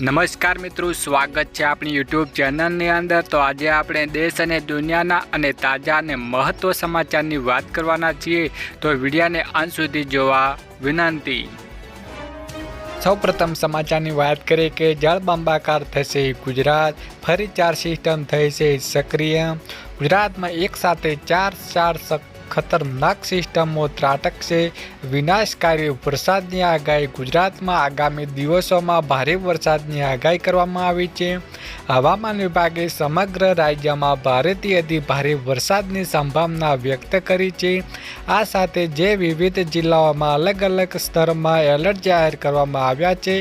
નમસ્કાર મિત્રો, સ્વાગત છે આપણી યુટ્યુબ ચેનલની અંદર. તો આજે આપણે દેશ અને દુનિયાના અને તાજા અને મહત્વ સમાચારની વાત કરવાના છીએ. તો વિડીયાને અંત સુધી જોવા વિનંતી. સૌપ્રથમ સમાચારની વાત કરીએ કે જળબંબાકાર થશે ગુજરાત. ફરી ચાર સિસ્ટમ થઈ છે સક્રિય. ગુજરાતમાં એક સાથે ચાર ચાર ખતરનાક સિસ્ટમો ત્રાટકશે. વિનાશકારી વરસાદની આગાહી ગુજરાતમાં આગામી દિવસોમાં ભારે વરસાદની આગાહી કરવામાં આવી છે. હવામાન વિભાગે સમગ્ર રાજ્યમાં ભારેથી અતિ ભારે વરસાદની સંભાવના વ્યક્ત કરી છે. આ સાથે જે વિવિધ જિલ્લાઓમાં અલગ અલગ સ્તરમાં એલર્ટ જાહેર કરવામાં આવ્યા છે.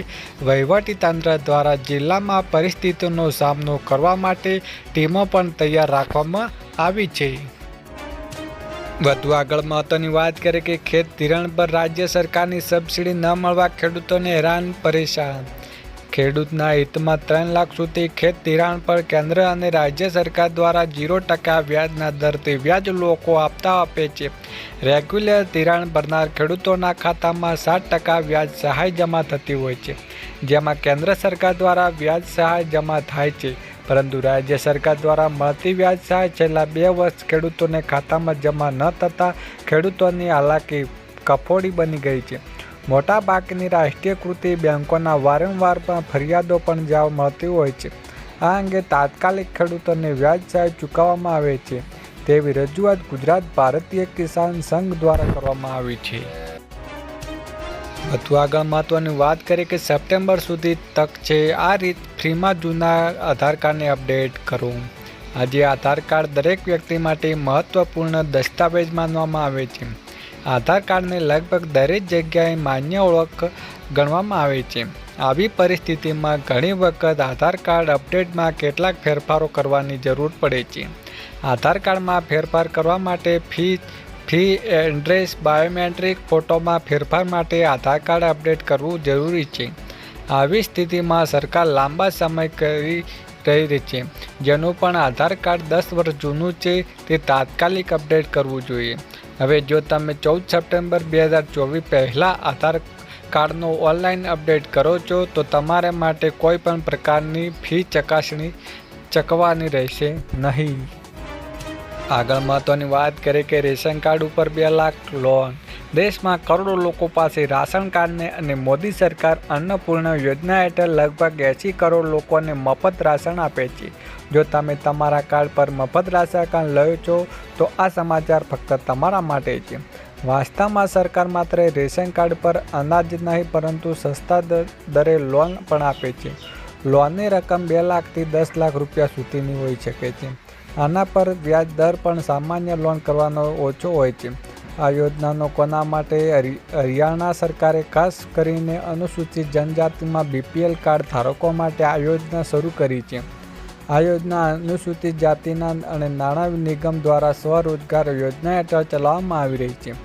વહીવટીતંત્ર દ્વારા જિલ્લામાં પરિસ્થિતિનો સામનો કરવા માટે ટીમો પણ તૈયાર રાખવામાં આવી છે. વધુ આગળ મહત્વની વાત કરીએ કે ખેત ધિરાણ પર રાજ્ય સરકારની સબસિડી ન મળવા ખેડૂતોને હેરાન પરેશાન. ખેડૂતના હિતમાં ત્રણ લાખ સુધી ખેત ધિરાણ પર કેન્દ્ર અને રાજ્ય સરકાર દ્વારા ઝીરો ટકા વ્યાજના દરથી વ્યાજ લોકો આપતા આપે છે. રેગ્યુલર ધિરાણ ભરનાર ખેડૂતોના ખાતામાં સાત ટકા વ્યાજ સહાય જમા થતી હોય છે, જેમાં કેન્દ્ર સરકાર દ્વારા વ્યાજ સહાય જમા થાય છે. પરંતુ રાજ્ય સરકાર દ્વારા મળતી વ્યાજ સહાય છેલ્લા બે વર્ષ ખેડૂતોને ખાતામાં જમા ન થતાં ખેડૂતોની હાલાકી કફોડી બની ગઈ છે. મોટાભાગની રાષ્ટ્રીયકૃતિ બેંકોના વારંવાર પણ ફરિયાદો પણ જોવા મળતી હોય છે. આ અંગે તાત્કાલિક ખેડૂતોને વ્યાજ સહાય ચૂકવવામાં આવે છે. તેવી રજૂઆત ગુજરાત ભારતીય કિસાન સંઘ દ્વારા કરવામાં આવી છે. વધુ આગળ મહત્વની વાત કરીએ કે સપ્ટેમ્બર સુધી તક છે. આ રીત ફ્રીમાં જૂના આધાર કાર્ડને અપડેટ કરો. આજે આધાર કાર્ડ દરેક વ્યક્તિ માટે મહત્વપૂર્ણ દસ્તાવેજ માનવામાં આવે છે. આધાર કાર્ડને લગભગ દરેક જગ્યાએ માન્ય ઓળખ ગણવામાં આવે છે. આવી પરિસ્થિતિમાં ઘણી વખત આધાર કાર્ડ અપડેટમાં કેટલાક ફેરફારો કરવાની જરૂર પડે છે. આધાર કાર્ડમાં ફેરફાર કરવા માટે ફી ફી એડ્રેસ બાયોમેટ્રિક ફોટોમાં ફેરફાર માટે આધાર કાર્ડ અપડેટ કરવું જરૂરી છે. આવી સ્થિતિમાં સરકાર લાંબા સમય કરી રહી છે. જેનું પણ આધાર કાર્ડ દસ વર્ષ જૂનું છે, તે તાત્કાલિક અપડેટ કરવું જોઈએ. હવે જો તમે ચૌદ સપ્ટેમ્બર બે હજાર ચોવીસ પહેલાં આધાર કાર્ડનો ઓનલાઈન અપડેટ કરો છો, તો તમારા માટે કોઈ પણ પ્રકારની ફી ચકાસણી ચકવાની રહેશે નહીં. આગળ મહત્વની વાત કરીએ કે રેશન કાર્ડ ઉપર બે લાખ લોન. દેશમાં કરોડો લોકો પાસે રાશન કાર્ડને અને મોદી સરકાર અન્નપૂર્ણા યોજના હેઠળ લગભગ એંસી કરોડ લોકોને મફત રાશન આપે છે. જો તમે તમારા કાર્ડ પર મફત રાશન કાર્ડ લો છો, તો આ સમાચાર ફક્ત તમારા માટે છે. વાસ્તવમાં સરકાર માત્ર રેશન કાર્ડ પર અનાજ નહીં, પરંતુ સસ્તા દરે લોન પણ આપે છે. લોનની રકમ બે લાખથી દસ લાખ રૂપિયા સુધીની હોઈ શકે છે. આના પર વ્યાજ દર પણ સામાન્ય લોન કરવાનો ઓછો હોય છે. આ યોજનાનો કોના માટે હરિયાણા સરકારે ખાસ કરીને અનુસૂચિત જનજાતિમાં બીપીએલ કાર્ડ ધારકો માટે આ યોજના શરૂ કરી છે. આ યોજના અનુસૂચિત જાતિના અને નાણાં નિગમ દ્વારા સ્વરોજગાર યોજના હેઠળ ચલાવવામાં આવી રહી છે.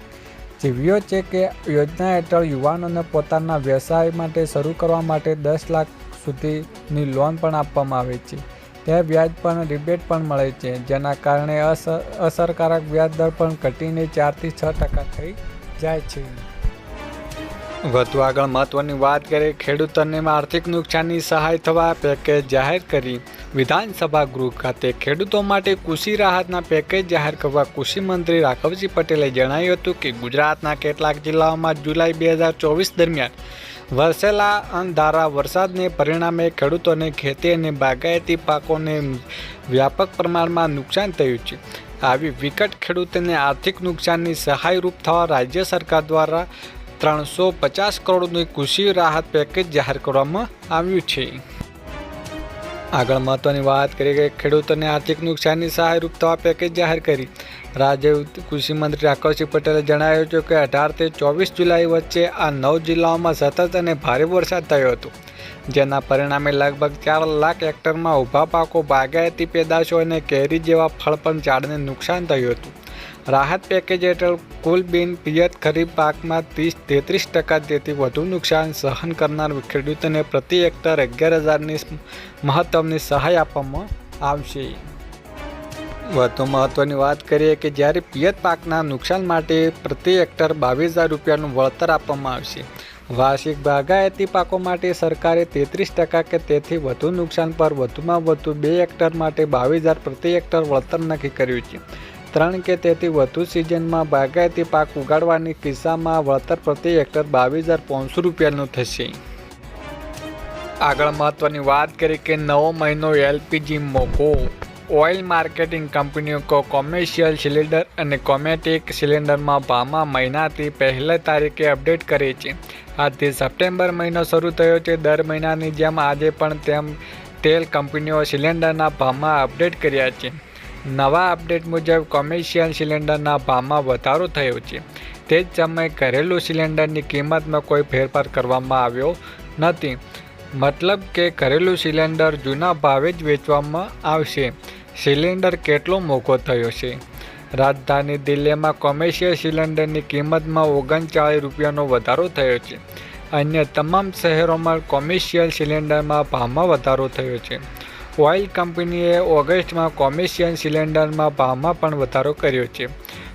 જીવ્યો છે કે યોજના હેઠળ યુવાનોને પોતાના વ્યવસાય માટે શરૂ કરવા માટે દસ લાખ સુધીની લોન પણ આપવામાં આવે છે. ત્યાં વ્યાજ પર રિબેટ પણ મળે છે, જેના કારણે અસ, અસરકારક વ્યાજ દર પણ ઘટીને ચારથી છ ટકા થઈ જાય છે. વધુ આગળ મહત્વની વાત કરીએ, ખેડૂતોને આર્થિક નુકસાનની સહાય થવા પેકેજ જાહેર કરી વિધાનસભા ગૃહ ખાતે ખેડૂતો માટે કૃષિ રાહતના પેકેજ જાહેર કરવા કૃષિ મંત્રી રાઘવજી પટેલે જણાવ્યું હતું કે ગુજરાતના કેટલાક જિલ્લાઓમાં જુલાઈ બે હજાર ચોવીસ દરમિયાન વરસેલા અનધારા વરસાદને પરિણામે ખેડૂતોને ખેતી અને બાગાયતી પાકોને વ્યાપક પ્રમાણમાં નુકસાન થયું છે. આવી વિકટ ખેડૂતોને આર્થિક નુકસાનની સહાયરૂપ થવા રાજ્ય સરકાર દ્વારા ત્રણસો પચાસ કરોડનું કૃષિ રાહત પેકેજ જાહેર કરવામાં આવ્યું છે. આગળ મહત્વની વાત કરીએ કે ખેડૂતોને આર્થિક નુકસાનની સહાયરૂપ થવા પેકેજ જાહેર કરી. રાજ્ય કૃષિ મંત્રી પટેલે જણાવ્યું હતું કે અઢારથી ચોવીસ જુલાઈ વચ્ચે આ નવ જિલ્લાઓમાં સતત અને ભારે વરસાદ થયો હતો, જેના પરિણામે લગભગ ચાર લાખ હેક્ટરમાં ઊભા પાકો, બાગાયતી પેદાશો અને કેરી જેવા ફળ પણ ઝાડને નુકસાન થયું હતું. રાહત પેકેજ હેઠળ કુલ બિન પિયત ખરીફ પાકમાં ત્રીસ તેત્રીસ ટકા તેથી વધુ નુકસાન સહન કરનાર ખેડૂતોને પ્રતિ હેક્ટર અગિયાર હજારની મહત્તમની સહાય આપવામાં આવશે. વધુ મહત્વની વાત કરીએ કે જ્યારે પિયત પાકના નુકસાન માટે પ્રતિ હેક્ટર બાવીસ હજાર રૂપિયાનું વળતર આપવામાં આવશે. વાર્ષિક બાગાયતી પાકો માટે સરકારે તેત્રીસ ટકા કે તેથી વધુ નુકસાન પર વધુમાં વધુ બે હેક્ટર માટે બાવીસ હજાર પ્રતિ હેક્ટર વળતર નક્કી કર્યું છે. ત્રણ કે તેથી વધુ સિઝનમાં બાગાયતી પાક ઉગાડવાની કિસ્સામાં વળતર પ્રતિ હેક્ટર બાવીસ હજાર પાંચસો રૂપિયાનું થશે. આગળ મહત્વની વાત કરી કે નવો મહિનો એલપીજી મોઘો ઓઇલ માર્કેટિંગ કંપનીઓ કો કોમર્શિયલ સિલિન્ડર અને કોમેટિક સિલિન્ડરમાં ભાવમાં મહિનાથી પહેલા તારીખે અપડેટ કરે છે. આજથી સપ્ટેમ્બર મહિનો શરૂ થયો છે. દર મહિનાની જેમ આજે પણ તેમ તેલ કંપનીઓ સિલિન્ડરના ભાવમાં અપડેટ કર્યા છે. નવા અપડેટ મુજબ કોમર્શિયલ સિલિન્ડરના ભાવમાં વધારો થયો છે. તે જ સમયે ઘરેલું સિલિન્ડરની કિંમતમાં કોઈ ફેરફાર કરવામાં આવ્યો નથી. મતલબ કે ઘરેલું સિલિન્ડર જૂના ભાવે જ વેચવામાં આવશે. સિલિન્ડર કેટલો મોંઘો થયો છે? રાજધાની દિલ્હીમાં કોમર્શિયલ સિલિન્ડરની કિંમતમાં ઓગણચાળીસ રૂપિયાનો વધારો થયો છે. અન્ય તમામ શહેરોમાં કોમર્શિયલ સિલિન્ડરમાં ભાવમાં વધારો થયો છે. ઓઇલ કંપનીએ ઓગસ્ટમાં કોમર્શિયલ સિલિન્ડરમાં ભાવમાં પણ વધારો કર્યો છે.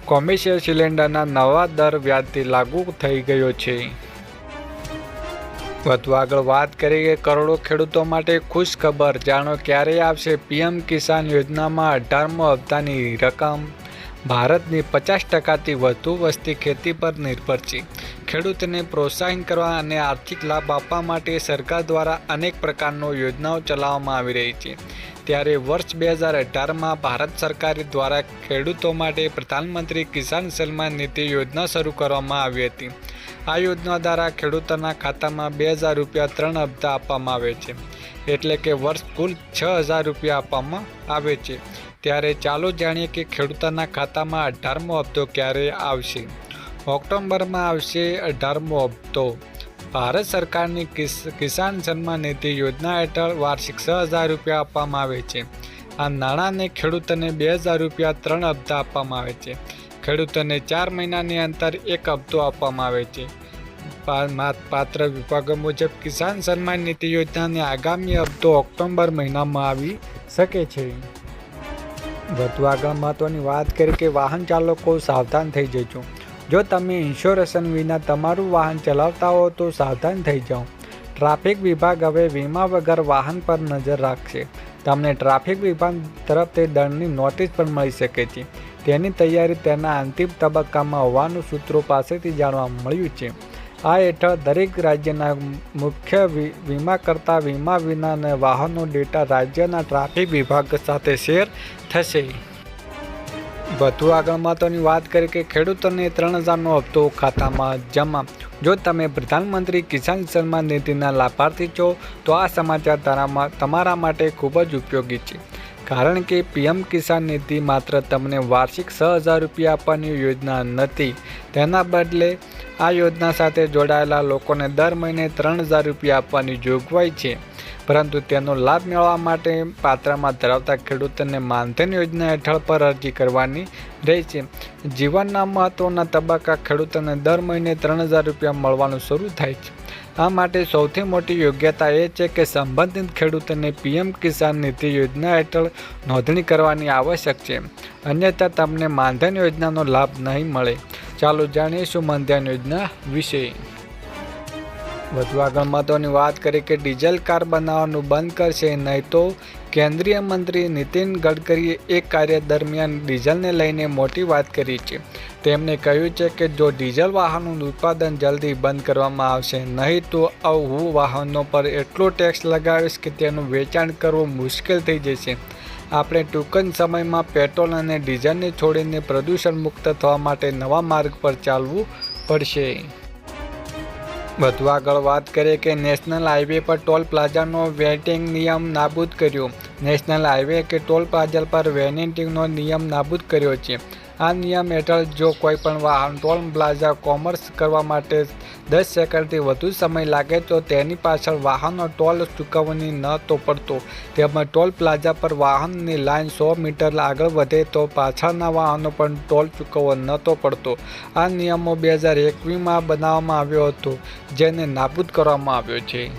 કોમર્શિયલ સિલિન્ડરના નવા દર વ્યાજથી લાગુ થઈ ગયો છે. વધુ આગળ વાત કરીએ કરોડો ખેડૂતો માટે ખુશ ખબર. જાણો ક્યારે આવશે પીએમ કિસાન યોજનામાં અઢારમો હપ્તાની રકમ? ભારતની પચાસ ટકાથી વધુ વસ્તી ખેતી પર નિર્ભર છે. ખેડૂતને પ્રોત્સાહન કરવા અને આર્થિક લાભ આપવા માટે સરકાર દ્વારા અનેક પ્રકારની યોજનાઓ ચલાવવામાં આવી રહી છે. ત્યારે વર્ષ બે હજાર અઢારમાં ભારત સરકાર દ્વારા ખેડૂતો માટે પ્રધાનમંત્રી કિસાન સન્માન નીતિ યોજના શરૂ કરવામાં આવી હતી. આ યોજના દ્વારા ખેડૂતોના ખાતામાં બે હજાર રૂપિયા ત્રણ હપ્તા આપવામાં આવે છે. એટલે કે વર્ષ કુલ છ હજાર રૂપિયા આપવામાં આવે છે. ત્યારે ચાલો જાણીએ કે ખેડૂતોના ખાતામાં અઢારમો હપ્તો ક્યારે આવશે? ઓક્ટોબરમાં આવશે અઢારમો હપ્તો. ભારત સરકારની કિસાન સન્માન નિધિ યોજના હેઠળ વાર્ષિક છ હજાર રૂપિયા આપવામાં આવે છે. આ નાણાંને ખેડૂતોને બે હજાર રૂપિયા ત્રણ હપ્તા આપવામાં આવે છે. ખેડૂતોને ચાર મહિનાની અંતર એક હપ્તો આપવામાં આવે છે. પાત્ર વિભાગો મુજબ કિસાન સન્માન નીતિ યોજનાને આગામી હપ્તો ઓક્ટોબર મહિનામાં આવી શકે છે. વધુ આગળ મહત્વની વાત કરી કે વાહન ચાલકો સાવધાન થઈ જજો જો તમે ઇન્સ્યોરન્સ વિના તમારું વાહન ચલાવતા હો તો સાવધાન થઈ જાઓ. ટ્રાફિક વિભાગ હવે વીમા વગર વાહન પર નજર રાખશે. તમને ટ્રાફિક વિભાગ તરફથી દંડની નોટિસ પણ મળી શકે છે. તેની તૈયારી તેના અંતિમ તબક્કામાં હોવાનું સૂત્રો પાસેથી જાણવા મળ્યું છે. આ હેઠળ દરેક રાજ્યના મુખ્ય વીમાકર્તા વીમા વિનાના વાહનો ડેટા રાજ્યના ટ્રાફિક વિભાગ સાથે શેર થશે. વધુ આગળ મહત્વની વાત કરી કે ખેડૂતોને ત્રણ હજારનો હપ્તો ખાતામાં જમા. જો તમે પ્રધાનમંત્રી કિસાન સન્માન નિધિના લાભાર્થી છો, તો આ સમાચાર તમારા માટે ખૂબ જ ઉપયોગી છે. કારણ કે પીએમ કિસાન નિધિ માત્ર તમને વાર્ષિક છ હજાર રૂપિયા આપવાની યોજના નથી. તેના બદલે આ યોજના સાથે જોડાયેલા લોકોને દર મહિને ત્રણ હજાર રૂપિયા આપવાની જોગવાઈ છે. પરંતુ તેનો લાભ મેળવવા માટે પાત્રમાં ધરાવતા ખેડૂતોને માનધન યોજના હેઠળ પર અરજી કરવાની રહેશે જીવનના મહત્વના તબક્કા ખેડૂતોને દર મહિને ત્રણ હજાર રૂપિયા મળવાનું શરૂ થાય છે. આ માટે સૌથી મોટી યોગ્યતા એ છે કે સંબંધિત ખેડૂતોને પીએમ કિસાન નિધિ યોજના હેઠળ નોંધણી કરવાની આવશ્યક છે. અન્યથા તમને માનધન યોજનાનો લાભ નહીં મળે. ચાલો જાણીશું માનધન યોજના વિશે. વધુ આગળ મહત્વની વાત કરીએ કે ડીઝલ કાર બનાવવાનું બંધ કરશે, નહીં તો કેન્દ્રીય મંત્રી નીતિન ગડકરીએ એક કાર્ય દરમિયાન ડીઝલને લઈને મોટી વાત કરી છે. તેમણે કહ્યું છે કે જો ડીઝલ વાહનોનું ઉત્પાદન જલ્દી બંધ કરવામાં આવશે, નહીં તો હું વાહનો પર એટલો ટેક્સ લગાવીશ કે તેનું વેચાણ કરવું મુશ્કેલ થઈ જશે. આપણે ટૂંક જ સમયમાં પેટ્રોલ અને ડીઝલને છોડીને પ્રદૂષણ મુક્ત થવા માટે નવા માર્ગ પર ચાલવું પડશે. વધુ આગળ વાત કરીએ કે નેશનલ હાઈવે પર ટોલ પ્લાઝાનો વેટિંગ નિયમ નાબૂદ કર્યો. નેશનલ હાઈવે કે ટોલ પ્લાઝા પર વેટિંગનો નિયમ નાબૂદ કર્યો છે. આ નિયમ હેઠળ જો કોઈ પણ વાહન ટોલ પ્લાઝા કોમર્સ કરવા માટે દસ સેકન્ડથી વધુ સમય લાગે તો તેની પાછળ વાહનનો ટોલ ચૂકવણી ન તો પડતો. તેમજ ટોલ પ્લાઝા પર વાહનની લાઇન સો મીટર આગળ વધે તો પાછળના વાહનો પણ ટોલ ચૂકવવો નહોતો પડતો. આ નિયમો બે હજાર એકવીસમાં બનાવવામાં આવ્યો હતો, જેને નાબૂદ કરવામાં આવ્યો છે.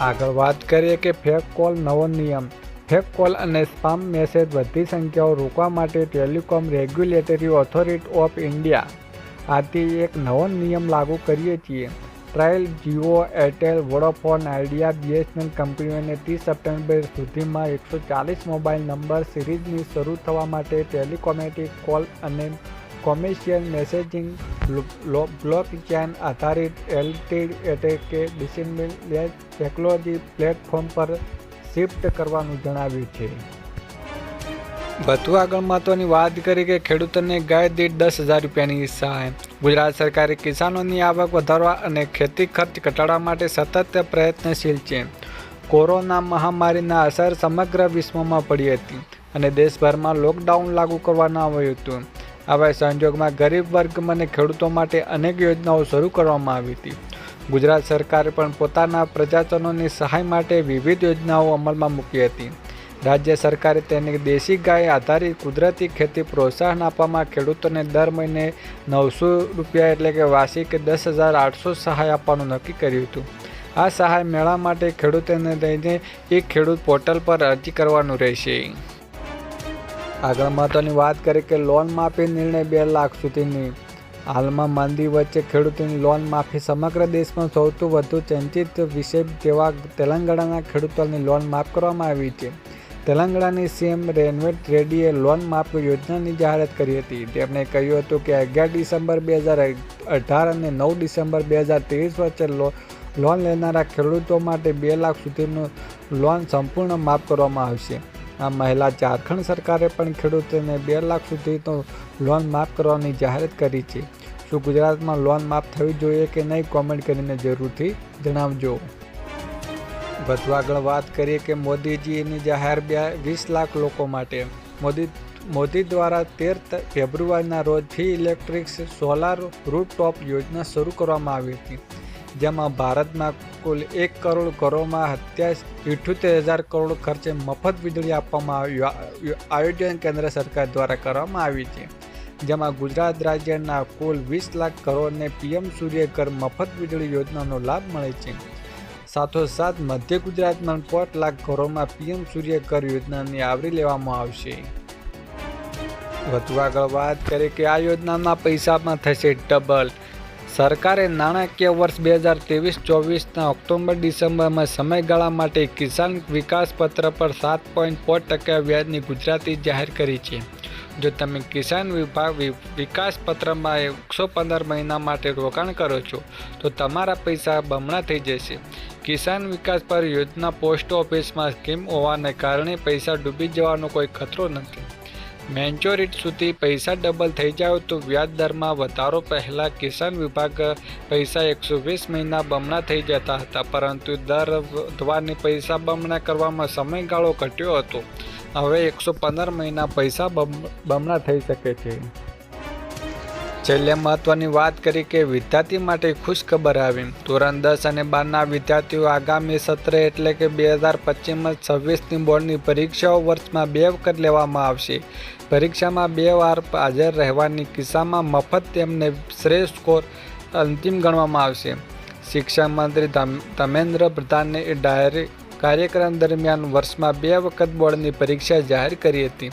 આગળ વાત કરીએ કે ફેક કોલ નવો નિયમ. ફેક કોલ અને સ્પામ મેસેજ બધી સંખ્યાઓ રોકવા માટે telecom regulatory authority of India આથી એક નવો નિયમ લાગુ કરીએ છીએ. TRAI Jio, Airtel, Vodafone, Idea, BSNL કંપનીઓને ત્રીસ સપ્ટેમ્બર સુધીમાં એકસો ચાલીસ મોબાઈલ નંબર સિરીઝની શરૂ થવા માટે ટેલિકોમેટિક કોલ અને કોમર્શિયલ મેસેજિંગ બ્લોક ચેન આધારિત એલટી એટલે કે ડિસિમિલેટ ટેકનોલોજી પ્લેટફોર્મ પર શિફ્ટ કરવાનું જણાવ્યું છે. વધુ આગળ મહત્વની વાત કરી કે ખેડૂતોને ગાય દીઠ દસ હજાર રૂપિયાની સહાય. ગુજરાત સરકારે કિસાનોની આવક વધારવા અને ખેતી ખર્ચ ઘટાડવા માટે સતત પ્રયત્નશીલ છે. કોરોના મહામારીના અસર સમગ્ર વિશ્વમાં પડી હતી અને દેશભરમાં લોકડાઉન લાગુ કરવામાં આવ્યું હતું. આવા સંજોગમાં ગરીબ વર્ગ અને ખેડૂતો માટે અનેક યોજનાઓ શરૂ કરવામાં આવી હતી. ગુજરાત સરકારે પણ પોતાના પ્રજાજનોની સહાય માટે વિવિધ યોજનાઓ અમલમાં મૂકી હતી. રાજ્ય સરકારે તેને દેશી ગાય આધારિત કુદરતી ખેતી પ્રોત્સાહન આપવામાં ખેડૂતોને દર મહિને નવસો રૂપિયા એટલે કે વાર્ષિક દસ હજાર આઠસો સહાય આપવાનું નક્કી કર્યું હતું. આ સહાય મેળવવા માટે ખેડૂતોને લઈને એક ખેડૂત પોર્ટલ પર અરજી કરવાનું રહેશે. આગળ મહત્વની વાત કરીએ કે લોન માફી નિર્ણય બે લાખ સુધીની. હાલમાં માંદી વચ્ચે ખેડૂતોની લોન માફી સમગ્ર દેશમાં સૌથી વધુ ચિંતિત વિષય તેવા તેલંગાણાના ખેડૂતોની લોન માફ કરવામાં આવી છે. તેલંગાણાની સીએમ રેનવેટ રેડ્ડીએ લોન માફ યોજનાની જાહેરાત કરી હતી. તેમણે કહ્યું હતું કે અગિયાર ડિસેમ્બર બે હજાર અઢાર અને નવ ડિસેમ્બર બે હજાર ત્રેવીસ વચ્ચે લોન લેનારા ખેડૂતો માટે બે લાખ સુધીનું લોન સંપૂર્ણ માફ કરવામાં આવશે. આ મહિલા ઝારખંડ સરકારે પણ ખેડૂતોને બે લાખ સુધીનો લોન માફ કરવાની જાહેરાત કરી છે. શું ગુજરાતમાં લોન માફ થવી જોઈએ કે નહીં કોમેન્ટ કરીને જરૂરથી જણાવજો. વધુ આગળ વાત કરીએ કે મોદીજીની જાહેર બે વીસ લાખ લોકો માટે. મોદી મોદી દ્વારા તેર ફેબ્રુઆરીના રોજ ફી ઇલેક્ટ્રિક સોલાર રૂપટોપ યોજના શરૂ કરવામાં આવી હતી. જેમાં ભારતમાં કુલ એક કરોડ ઘરોમાં અત્યાર ઇઠ્યોતેર હજાર કરોડ ખર્ચે મફત વીજળી આપવામાં આવ્યું આયોજન કેન્દ્ર સરકાર દ્વારા કરવામાં આવી છે. જેમાં ગુજરાત રાજ્યના કુલ વીસ લાખ કરોડને પીએમ સૂર્યઘર મફત વીજળી યોજનાનો લાભ મળે છે. સાથોસાથ મધ્ય ગુજરાતમાં પાંચ લાખ ઘરોમાં પીએમ સૂર્યઘર યોજનાની આવરી લેવામાં આવશે. વધુ આગળ વાત કરીએ કે આ યોજનાના પૈસામાં થશે ડબલ સરકારે નાણાકીય વર્ષ બે હજાર ત્રેવીસ ચોવીસના ઓક્ટોબર, ડિસેમ્બરમાં સમયગાળા માટે કિસાન વિકાસ પત્ર પર સાત પોઈન્ટ પાંચ ટકા વ્યાજની ગુજરાતી જાહેર કરી છે. જો તમે કિસાન વિભાગ વિકાસ પત્રમાં એકસો પંદર મહિના માટે રોકાણ કરો છો, તો તમારા પૈસા બમણા થઈ જશે. કિસાન વિકાસ પર યોજના પોસ્ટ ઓફિસમાં સ્કીમ હોવાને કારણે પૈસા ડૂબી જવાનો કોઈ ખતરો નથી. મેચ્યોરિટી સુધી પૈસા ડબલ થઈ જાય તો વ્યાજ દરમાં વધારો પહેલાં કિસાન વિભાગ પૈસા એકસો વીસ મહિના બમણા થઈ જતા હતા, પરંતુ દર વધવાની પૈસા બમણા કરવામાં સમયગાળો ઘટ્યો હતો. હવે એકસો પંદર મહિના પૈસા બમણા થઈ શકે છે. છેલ્લે મહત્વની વાત કરી કે વિદ્યાર્થી માટે ખુશખબર આવી. ધોરણ દસ અને બારના વિદ્યાર્થીઓ આગામી સત્ર એટલે કે બે હજાર પચીસમાં છવ્વીસની બોર્ડની પરીક્ષાઓ વર્ષમાં બે વખત લેવામાં આવશે. પરીક્ષામાં બે વાર હાજર રહેવાની કિસ્સામાં મફત તેમને શ્રેષ્ઠ સ્કોર અંતિમ ગણવામાં આવશે. શિક્ષણ મંત્રી ધર્મેન્દ્ર પ્રધાને ડાયરી કાર્યક્રમ દરમિયાન વર્ષમાં બે વખત બોર્ડની પરીક્ષા જાહેર કરી હતી.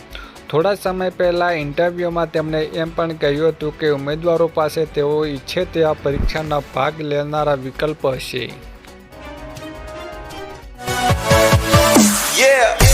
થોડા સમય પહેલાં ઇન્ટરવ્યૂમાં તેમણે એમ પણ કહ્યું હતું કે ઉમેદવારો પાસે તેઓ ઈચ્છે તેવા પરીક્ષાના ભાગ લેનારા વિકલ્પ હશે Yeah.